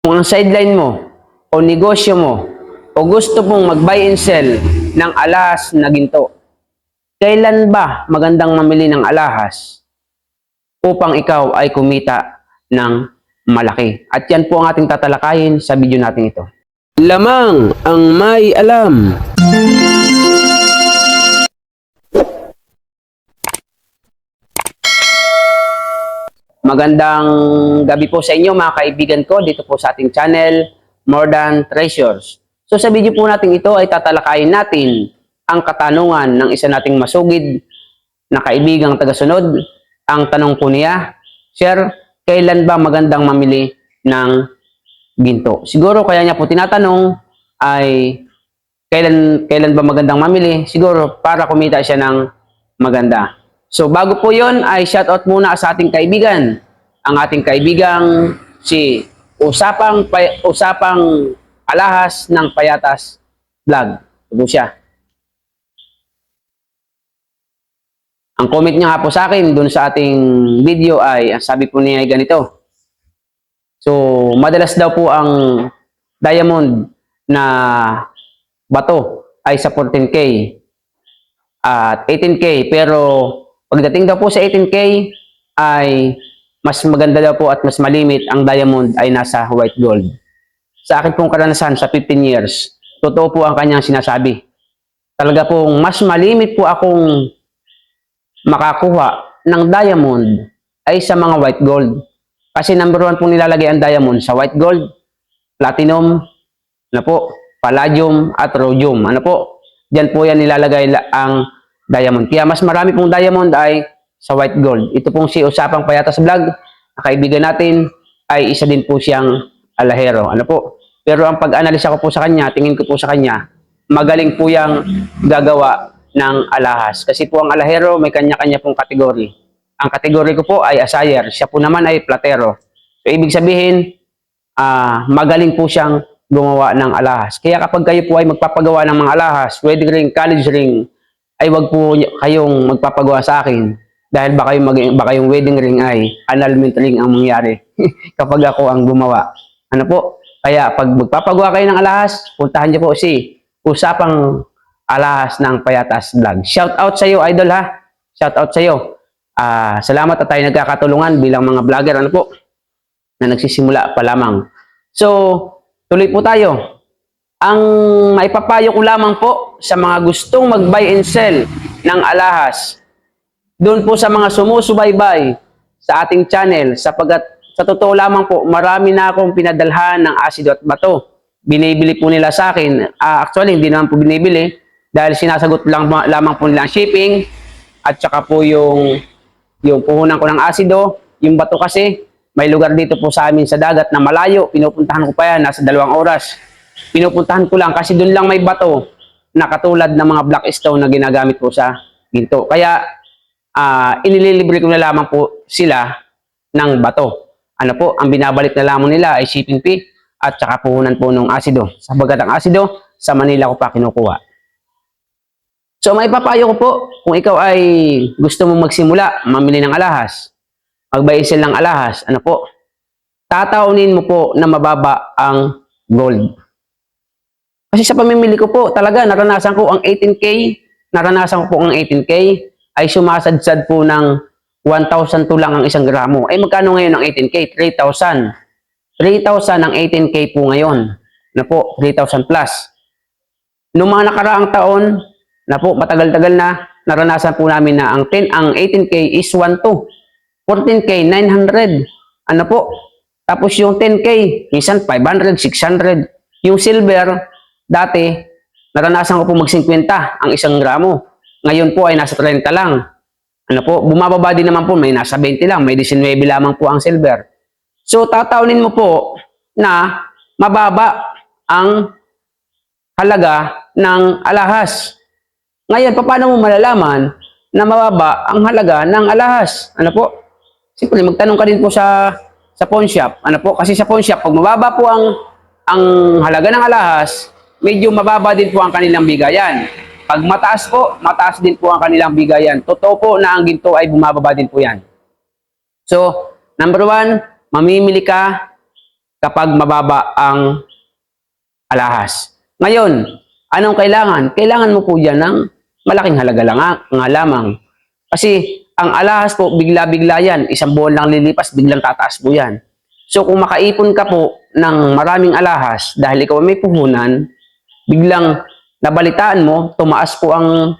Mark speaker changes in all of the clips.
Speaker 1: Kung ang sideline mo o negosyo mo o gusto mong mag-buy and sell ng alahas na ginto, kailan ba magandang mamili ng alahas upang ikaw ay kumita ng malaki? At yan po ang ating tatalakayin sa video natin ito. Lamang ang may alam. Magandang gabi po sa inyo mga kaibigan ko dito po sa ating channel More Than Treasures. So sa video po natin ito ay tatalakayin natin ang katanungan ng isa nating masugid na kaibigang tagasunod. Ang tanong po niya, Sir, kailan ba magandang mamili ng ginto? Siguro kaya niya po tinatanong ay kailan kailan ba magandang mamili? Siguro para kumita siya ng maganda. So bago po 'yon ay shoutout muna sa ating kaibigan. Ang ating kaibigang si Usapang Pay- Usapang Alahas ng Payatas Vlog. Ito siya. Ang comment niya nga po sa akin dun sa ating video ay, sabi po niya ay ganito. So, madalas daw po ang diamond na bato ay sa 14K at 18K. Pero pagdating daw po sa 18K ay mas maganda daw po at mas malimit ang diamond ay nasa white gold. Sa akin pong karanasan sa 15 years, totoo po ang kanyang sinasabi. Talaga pong mas malimit po akong makakuha ng diamond ay sa mga white gold. Kasi number one pong nilalagay ang diamond sa white gold, platinum, ano po, palladium at rhodium. Ano po? Diyan po yan nilalagay la- ang diamond. Kaya mas marami pong diamond ay sa white gold. Ito pong si Usapang Payatas Vlog, na kaibigan natin, ay isa din po siyang alahero. Ano po? Pero ang pag-analisa ko po sa kanya, tingin ko po sa kanya, magaling po yung gagawa ng alahas. Kasi po ang alahero, may kanya-kanya pong kategory. Ang kategory ko po ay asayer. Siya po naman ay platero. So, ibig sabihin, ah magaling po siyang gumawa ng alahas. Kaya kapag kayo po ay magpapagawa ng mga alahas, wedding ring, college ring, ay wag po kayong magpapagawa sa akin dahil baka yung, mag- baka yung wedding ring ay annulment ring ang mangyari kapag ako ang gumawa. Ano po? Kaya pag magpapagawa kayo ng alahas, puntahan niyo po si Usapang Alahas ng Payatas Vlog. Shout out sa iyo, idol ha. Shout out sa iyo. Ah, salamat at tayo nagkakatulungan bilang mga vlogger ano po na nagsisimula pa lamang. So, tuloy po tayo. Ang maipapayo ko lamang po sa mga gustong mag-buy and sell ng alahas, doon po sa mga sumusubaybay sa ating channel, sapagkat sa totoo lamang po, marami na akong pinadalhan ng asido at bato. Binibili po nila sa akin. Ah, actually, hindi naman po binibili dahil sinasagot lang lamang po nila ang shipping at saka po yung yung puhunan ko ng asido, yung bato kasi, may lugar dito po sa amin sa dagat na malayo, pinupuntahan ko pa yan, nasa dalawang oras. Pinupuntahan ko lang kasi doon lang may bato na katulad ng mga black stone na ginagamit po sa ginto. Kaya, ah inililibre ko na lamang po sila ng bato. Ano po, ang binabalik na lamang nila ay shipping fee at saka puhunan po ng asido. Sabagat ang asido, sa Manila ko pa kinukuha. So may papayo ko po, kung ikaw ay gusto mong magsimula, mamili ng alahas, sell ng alahas, ano po, tataunin mo po na mababa ang gold. Kasi sa pamimili ko po, talaga naranasan ko ang 18K, naranasan ko po ang 18K, ay sumasadsad po ng 1,000 to lang ang isang gramo. Ay magkano ngayon ang 18K? 3,000. 3,000 ang 18K po ngayon. Na po, 3,000 plus. Noong mga nakaraang taon, na po, matagal-tagal na, naranasan po namin na ang 10, ang 18K is 1 to. 14K, 900. Ano po? Tapos yung 10K, minsan 500, 600. Yung silver, dati, naranasan ko po mag-50 ang isang gramo. Ngayon po ay nasa 30 lang. Ano po, bumababa din naman po, may nasa 20 lang, may 19 lamang po ang silver. So, tataunin mo po na mababa ang halaga ng alahas. Ngayon, paano mo malalaman na mababa ang halaga ng alahas? Ano po? Siyempre, magtanong ka din po sa sa pawn shop. Ano po? Kasi sa pawn shop, pag mababa po ang ang halaga ng alahas, medyo mababa din po ang kanilang bigayan. Pag mataas po, mataas din po ang kanilang bigayan. Totoo po na ang ginto ay bumababa din po yan. So, number one, mamimili ka kapag mababa ang alahas. Ngayon, anong kailangan? Kailangan mo po dyan ng malaking halaga lang nga, nga lamang. Kasi ang alahas po, bigla-bigla yan. Isang buwan lang lilipas, biglang tataas po yan. So kung makaipon ka po ng maraming alahas dahil ikaw ay may puhunan, biglang nabalitaan mo, tumaas po ang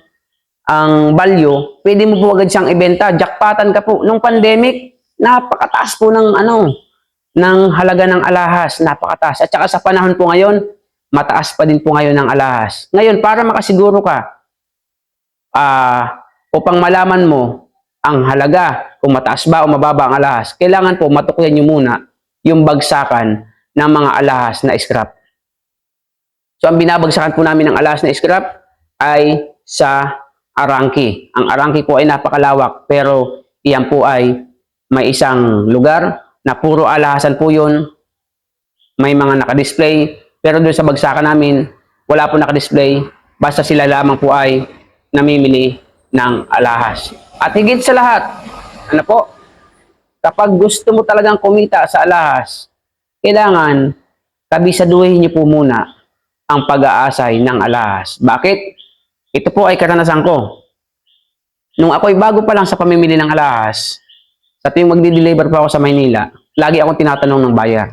Speaker 1: ang value, pwede mo po agad siyang ibenta. Jackpatan ka po. Nung pandemic, napakataas po ng ano, ng halaga ng alahas, napakataas. At saka sa panahon po ngayon, mataas pa din po ngayon ng alahas. Ngayon, para makasiguro ka, ah, upang malaman mo ang halaga, kung mataas ba o mababa ang alahas, kailangan po matukyan nyo muna yung bagsakan ng mga alahas na scrap. So, ang binabagsakan po namin ng alahas na scrap ay sa Arangki. Ang Arangki po ay napakalawak pero iyan po ay may isang lugar na puro alahasan po yun. May mga nakadisplay pero doon sa bagsakan namin wala po nakadisplay. Basta sila lamang po ay namimili ng alahas. At higit sa lahat, ano po, kapag gusto mo talagang kumita sa alahas, kailangan kabisaduhin niyo po muna ang pag-aasay ng alahas. Bakit? Ito po ay karanasan ko. Nung ako'y bago pa lang sa pamimili ng alahas, sa tuwing magdi-deliver pa ako sa Maynila, lagi akong tinatanong ng buyer,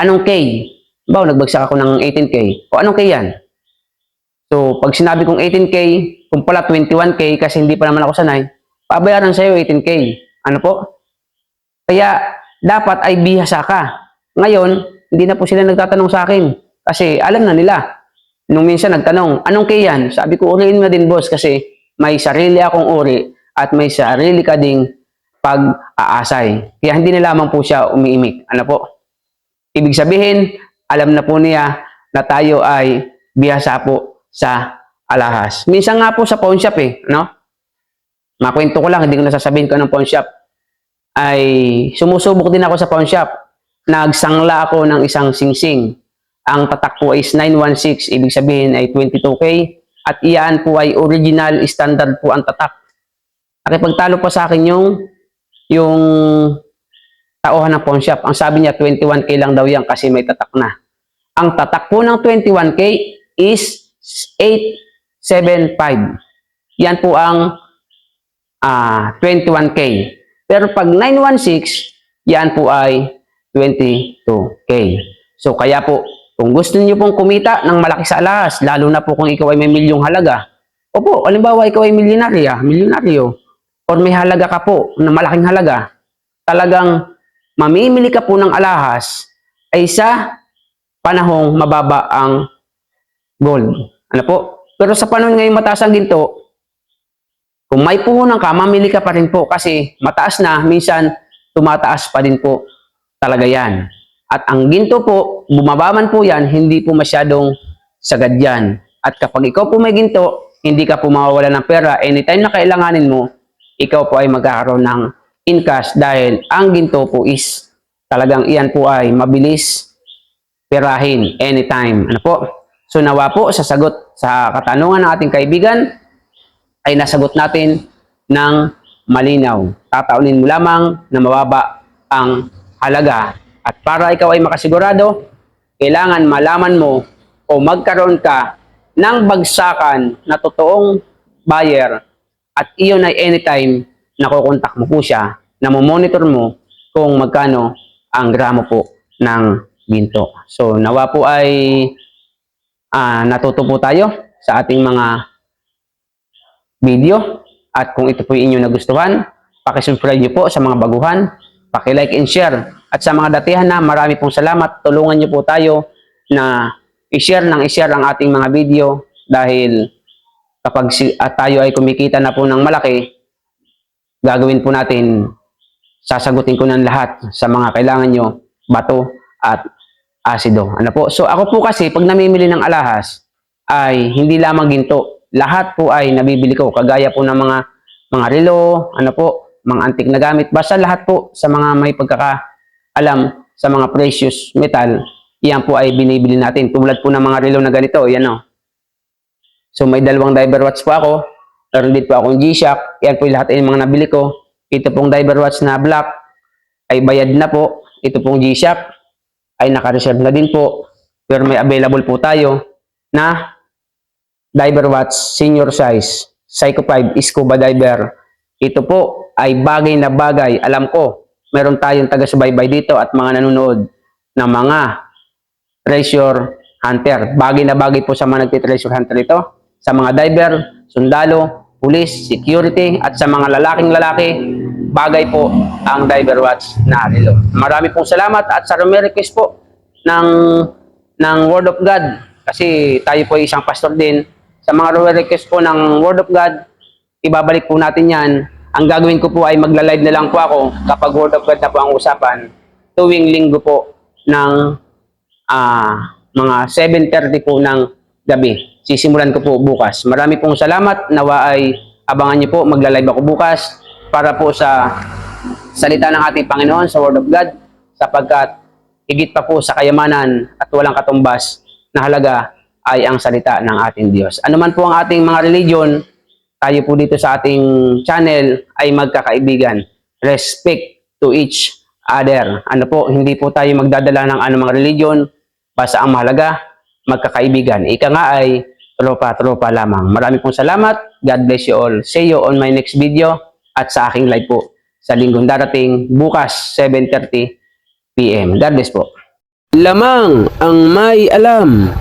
Speaker 1: anong K? Ba, nagbagsak ako ng 18K. O anong K yan? So, pag sinabi kong 18K, kung pala 21K kasi hindi pa naman ako sanay, pabayaran sa'yo 18K. Ano po? Kaya, dapat ay bihasa ka. Ngayon, hindi na po sila nagtatanong sa akin kasi alam na nila. Nung minsan nagtanong, anong kay yan? Sabi ko, uriin mo din boss kasi may sarili akong uri at may sarili ka ding pag-aasay. Kaya hindi na lamang po siya umiimik. Ano po? Ibig sabihin, alam na po niya na tayo ay bihasa po sa alahas. Minsan nga po sa pawn shop eh, no? Makwento ko lang, hindi ko nasasabihin ko ng pawn shop. Ay sumusubok din ako sa pawn shop. Nagsangla ako ng isang singsing. Ang tatak po is 916, ibig sabihin ay 22K. At iyan po ay original standard po ang tatak. Nakipagtalo pa sa akin yung yung tauhan ng pawn shop. Ang sabi niya 21K lang daw yan kasi may tatak na. Ang tatak po ng 21K is 875. Yan po ang ah 21K. Pero pag 916, yan po ay 22K. So kaya po, kung gusto niyo pong kumita ng malaki sa alas, lalo na po kung ikaw ay may milyong halaga, opo, halimbawa ikaw ay milyonarya, milyonaryo, or may halaga ka po na malaking halaga, talagang mamimili ka po ng alahas ay sa panahong mababa ang gold. Ano po? Pero sa panahon ngayon mataas ang ginto, kung may puhunan ka, mamili ka pa rin po kasi mataas na, minsan tumataas pa din po talaga yan. At ang ginto po, bumaba man po yan, hindi po masyadong sagad yan. At kapag ikaw po may ginto, hindi ka po mawawala ng pera. Anytime na kailanganin mo, ikaw po ay magkakaroon ng in cash dahil ang ginto po is talagang iyan po ay mabilis perahin anytime. Ano po? So nawa po sa sagot sa katanungan ng ating kaibigan ay nasagot natin ng malinaw. Tataunin mo lamang na mababa ang halaga. Para ikaw ay makasigurado, kailangan malaman mo o magkaroon ka ng bagsakan na totoong buyer at iyon ay anytime nakukontak mo po siya, na monitor mo kung magkano ang gramo po ng ginto. So nawa po ay ah, natuto po tayo sa ating mga video at kung ito po yung inyong nagustuhan, pakisubscribe niyo po sa mga baguhan, paki-like and share. At sa mga datihan na marami pong salamat, tulungan niyo po tayo na i-share ng i-share ang ating mga video dahil kapag si, at tayo ay kumikita na po ng malaki, gagawin po natin, sasagutin ko ng lahat sa mga kailangan nyo, bato at asido. Ano po? So ako po kasi, pag namimili ng alahas, ay hindi lamang ginto. Lahat po ay nabibili ko. Kagaya po ng mga mga relo, ano po, mga antik na gamit. Basta lahat po sa mga may pagkakaalam sa mga precious metal, yan po ay binibili natin. Tulad po ng mga relo na ganito, yan o. So may dalawang diver watch po ako. Meron din po akong G-Shock. Yan po lahat ay mga nabili ko. Ito pong diver watch na black ay bayad na po. Ito pong G-Shock. ay naka-reserve na din po. Pero may available po tayo na diver watch senior size Psycho 5 scuba diver. Ito po ay bagay na bagay. Alam ko, meron tayong taga-subaybay dito at mga nanonood ng mga treasure hunter. Bagay na bagay po sa mga nagti-treasure hunter ito. Sa mga diver, sundalo, police, security, at sa mga lalaking lalaki, bagay po ang diver watch na relo. Marami pong salamat at sa request po ng, ng Word of God kasi tayo po ay isang pastor din. Sa mga request po ng Word of God, ibabalik po natin yan. Ang gagawin ko po ay magla-live na lang po ako kapag Word of God na po ang usapan tuwing linggo po ng ah mga 7.30 po ng gabi. Sisimulan ko po bukas. Marami pong salamat. Nawa ay abangan niyo po. Magla-live ako bukas para po sa salita ng ating Panginoon sa Word of God sapagkat higit pa po sa kayamanan at walang katumbas na halaga ay ang salita ng ating Diyos. Ano man po ang ating mga religion, tayo po dito sa ating channel ay magkakaibigan. Respect to each other. Ano po, hindi po tayo magdadala ng anumang religion, basta ang mahalaga, magkakaibigan. Ika nga ay tropa-tropa lamang. Marami pong salamat. God bless you all. See you on my next video at sa aking live po sa linggong darating bukas 7.30 p.m. God bless po. Lamang ang may alam.